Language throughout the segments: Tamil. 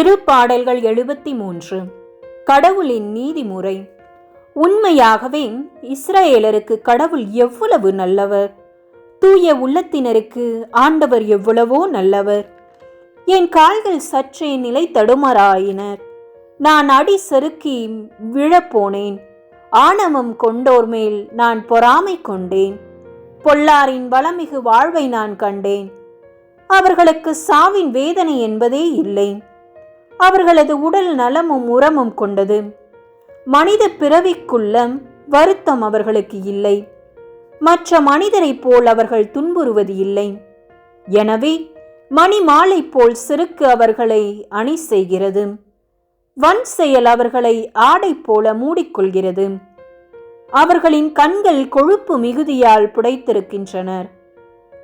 திருப்பாடல்கள் எழுபத்தி மூன்று கடவுளின் நீதிமுறை. உண்மையாகவே இஸ்ரேலருக்கு கடவுள் எவ்வளவு நல்லவர்? தூய உள்ளத்தினருக்கு ஆண்டவர் எவ்வளவோ நல்லவர். என் கால்கள் சற்றே நிலை தடுமாறாயினர். நான் அடி செருக்கி விழப்போனேன். ஆணவம் கொண்டோர் மேல் நான் பொறாமை கொண்டேன். பொல்லாரின் வளமிகு வாழ்வை நான் கண்டேன். அவர்களுக்கு சாவின் வேதனை என்பதே இல்லை. அவர்களது உடல் நலமும் உரமும் கொண்டது. மனித பிறவிக்குள்ள வருத்தம் அவர்களுக்கு இல்லை. மற்ற மனிதரைப் போல் அவர்கள் துன்புறுவது இல்லை. எனவே மணி மாலை போல் சிறுக்கு அவர்களை அணி செய்கிறது. வன் செயல் அவர்களை ஆடை போல மூடிக்கொள்கிறது. அவர்களின் கண்கள் கொழுப்பு மிகுதியால் புடைத்திருக்கின்றனர்.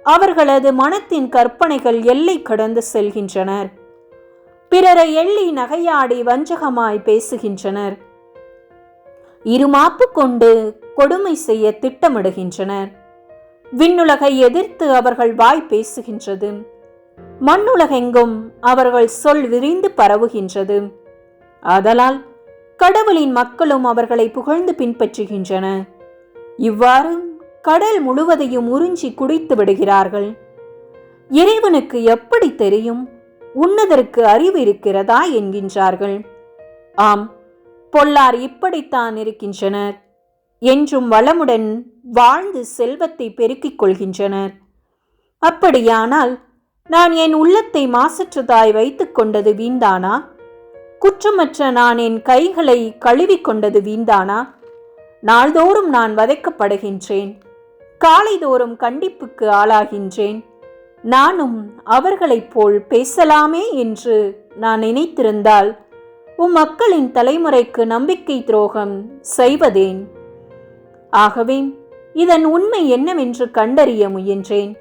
அவர்களது மனத்தின் கற்பனைகள் எல்லை கடந்து செல்கின்றனர். பிறரை எள்ளி நகையாடி வஞ்சகமாய் பேசுகின்றனர். இருமாப்பு கொண்டு கொடுமை செய்ய திட்டமிடுகின்றனர். விண்ணுலகை எதிர்த்து அவர்கள் வாய் பேசுகின்றது. மண்ணுலகெங்கும் அவர்கள் சொல் விரிந்து பரவுகின்றது. ஆதலால் கடவுளின் மக்களும் அவர்களை புகழ்ந்து பின்பற்றுகின்றன. இவ்வாறு கடல் முழுவதையும் உறிஞ்சி குடித்து விடுகிறார்கள். இறைவனுக்கு எப்படி தெரியும்? உன்னதற்கு அறிவு இருக்கிறதா என்கின்றார்கள். ஆம் பொல்லார் இப்படித்தான் இருக்கின்றனர். என்றும் வளமுடன் வாழ்ந்து செல்வத்தை பெருக்கிக் கொள்கின்றனர். அப்படியானால் நான் என் உள்ளத்தை மாசற்றதாய் வைத்துக் கொண்டது வீந்தானா குற்றமற்ற நான் என் கைகளை கழுவிக்கொண்டது கொண்டது வீண்தானா? நாள்தோறும் நான் வதைக்கப்படுகின்றேன். காலைதோறும் கண்டிப்புக்கு ஆளாகின்றேன். நானும் அவர்களைப் போல் பேசலாமே என்று நான் நினைத்திருந்தால் உம் மக்களின் தலைமுறைக்கு நம்பிக்கை துரோகம் செய்வதேன்? ஆகவே இதன் உண்மை என்னவென்று கண்டறிய முயன்றேன்.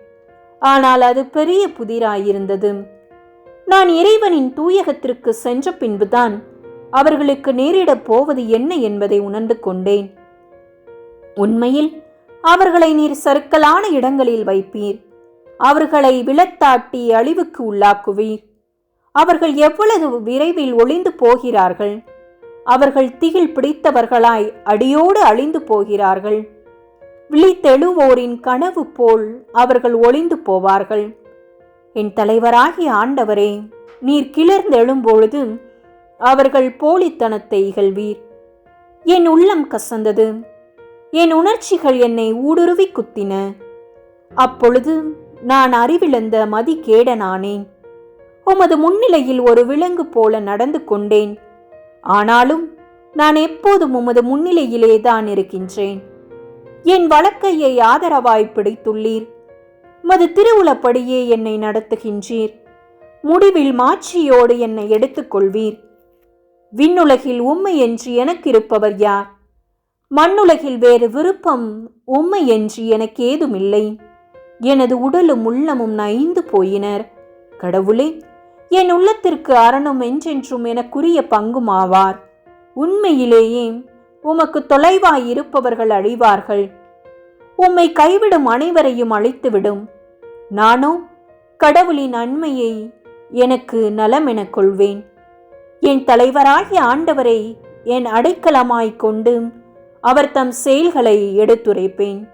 ஆனால் அது பெரிய புதிராயிருந்தது. நான் இறைவனின் தூயகத்திற்கு சென்ற பின்புதான் அவர்களுக்கு நேரிடப் போவது என்ன என்பதை உணர்ந்து கொண்டேன். உண்மையில் அவர்களை நீர் சறுக்கலான இடங்களில் வைப்பீர். அவர்களை விளத்தாட்டி அழிவுக்கு உள்ளாக்குவீர் அவர்கள் எவ்வளவு விரைவில் ஒளிந்து போகிறார்கள். அவர்கள் திகில் பிடித்தவர்களாய் அடியோடு அழிந்து போகிறார்கள். விழித்தெழுவோரின் கனவு போல் அவர்கள் ஒளிந்து போவார்கள். என் தலைவராகிய ஆண்டவரே நீர் கிளர்ந்தெழும்பொழுது அவர்கள் போலித்தனத்தை இகழ்வீர். என் உள்ளம் கசந்தது. என் உணர்ச்சிகள் என்னை ஊடுருவி குத்தின. அப்பொழுது நான் அறிவிழந்த மதிகேடனானேன் உமது முன்னிலையில் ஒரு விலங்கு போல நடந்து கொண்டேன். ஆனாலும் நான் எப்போதும் உமது முன்னிலையிலே தான் இருக்கின்றேன். என் வழக்கையை ஆதரவாய் பிடித்துள்ளீர். மது திருவுளப்படியே என்னை நடத்துகின்றீர். முடிவில் மாட்சியோடு என்னை எடுத்துக்கொள்வீர். விண்ணுலகில் உண்மை என்று எனக்கு இருப்பவர் யார்? மண்ணுலகில் வேறு விருப்பம் உண்மை என்று எனக்கு ஏதுமில்லை எனது உடலும் உள்ளமும் நைந்து போயினர். கடவுளே என் உள்ளத்திற்கு அரணும் என்றென்றும் எனக்குரிய பங்குமாவார். உண்மையிலேயே உமக்கு தொலைவாய் இருப்பவர்கள் அழிவார்கள். உம்மை கைவிடும் அனைவரையும் அழித்துவிடும். நானோ கடவுளின் அண்மையை எனக்கு நலம் எனக் கொள்வேன். என் தலைவராகிய ஆண்டவரை என் அடைக்கலமாய்க் கொண்டு அவர் தம் செயல்களை எடுத்துரைப்பேன்.